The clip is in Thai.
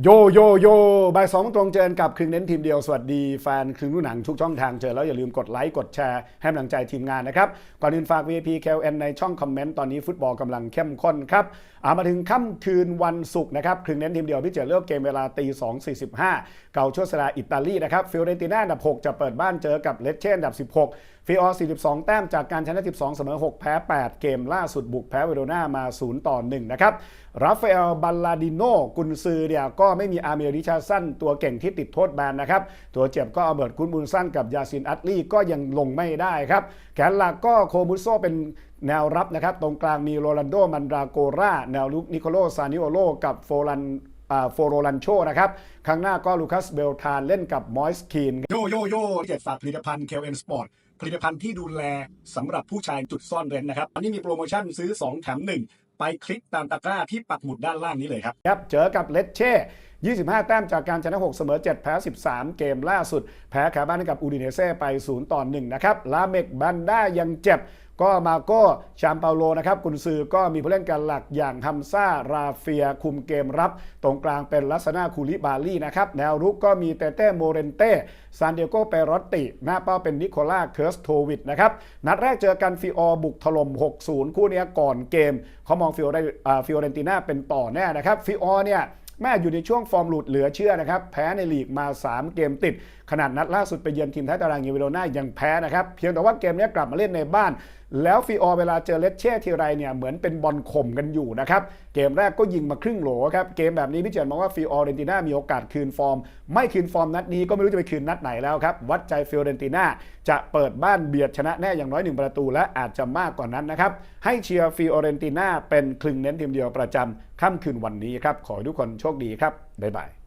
โยโยโยบ่ายสองตรงเจอกับครึ่งเน้นทีมเดียว สวัสดีแฟนครึ่งรุ่นหนังทุกช่องทางเจอแล้วอย่าลืมกดไลค์ กดแชร์ ให้กำลังใจทีมงานนะครับ ก่อนอื่นฝาก VIP KLN ในช่องคอมเมนต์ ตอนนี้ฟุตบอลกำลังเข้มข้นครับอามาถึงค่ำคืนวันศุกร์นะครับครึ่งเน้นทีมเดียวพี่เจอเลือกเกมเวลาตี2.45เกาโชสลาอิตาลีนะครับฟิโอเรนติน่าอันดับ6จะเปิดบ้านเจอกับเลสเช่อันดับ16ฟิออร์42 แต้มจากการชนะ 12 เสมอ 6 แพ้ 8 เกมล่าสุดบุกแพ้เวโรนามา 0 ต่อ 1 นะครับ ราฟาเอล บัลลาดิโนกุนซือเนี่ยก็ไม่มีอาร์เมริชาสั้นตัวเก่งที่ติดโทษแบนนะครับ ตัวเจ็บก็เอาเบิร์ตคุนบุนสันกับยาซินอัตลีก็ยังลงไม่ได้ครับแกนหลักก็โคมุโซเป็นแนวรับนะครับ ตรงกลางมีโรลันโดมันดราโกราแนวลุกนิโคโลซานิโอโลกับโฟลันโฟโรลันโชนะครับข้างหน้าก็ลูคัสเบลทานเล่นกับมอยส์คีนโยโยโย่เจ็ดฝากผลิตภัณฑ์ KLN Sport ผลิตภัณฑ์ที่ดูแลสำหรับผู้ชายจุดซ่อนเร้นนะครับ อันนี้มีโปรโมชั่นซื้อ 2 แถม 1 ไปคลิกตามตะกร้าที่ปักหมุดด้านล่างนี้เลยครับ ครับ เจอกับเลตเช่ 25 แต้มจากการชนะ 6 เสมอ 7 แพ้ 13 เกมล่าสุด แพ้ขาบ้านให้กับอูดิเนเซ่ไป 0 ต่อ 1 นะครับ ลาเมกบันด้ายังเจ็บ ก็มาโก้ชามเปาโลนะครับกุนซือก็มีผู้เล่นกันหลักอย่างฮัมซ่า ราเฟีย คุมเกมรับ ตรงกลางเป็นลัสนาคูลิบาลีนะครับ แนวรุกก็มีเตเต้โมเรนเต้ซานเดียโกเปรอตติ หน้าเป้าเป็นนิโคล่าเคิร์สโทวิดนะครับ นัดแรกเจอกันฟิออร์บุกถล่ม 6-0 คู่เนี้ยก่อนเกม เขามองฟิโอฟิโอเรนติน่าเป็นต่อแน่นะครับฟิออร์เนี่ยแม่อยู่ในช่วงฟอร์มหลุดเหลือเชื่อนะครับ แพ้ในลีกมา 3 เกมติด ขนาดนัดล่าสุดไปเยือนทีมท้ายตารางยูเวโรนายังแพ้นะครับ เพียงแต่ว่าเกมนี้กลับมาเล่นในบ้าน แล้วฟีออเวลาเจอเลสเช่ทีไรเนี่ยเหมือนเป็นบอลข่มกันอยู่นะครับเกมแรกก็ยิงมาครึ่งโหลครับเกมแบบนี้พี่เจนมองว่าฟีออเรนติน่ามีโอกาสคืนฟอร์ม ไม่คืนฟอร์มนัดนี้ก็ไม่รู้จะไปคืนนัดไหนแล้วครับวัดใจฟิโอเรนติน่าจะเปิดบ้านเบียดชนะแน่อย่างน้อยหนึ่งประตูและอาจจะมากกว่านั้นนะครับให้เชียร์ฟิโอเรนติน่าเป็นคลึงเน้นทีมเดียวประจำค่ำคืนวันนี้ครับขอให้ทุกคนโชคดีครับบ๊ายบาย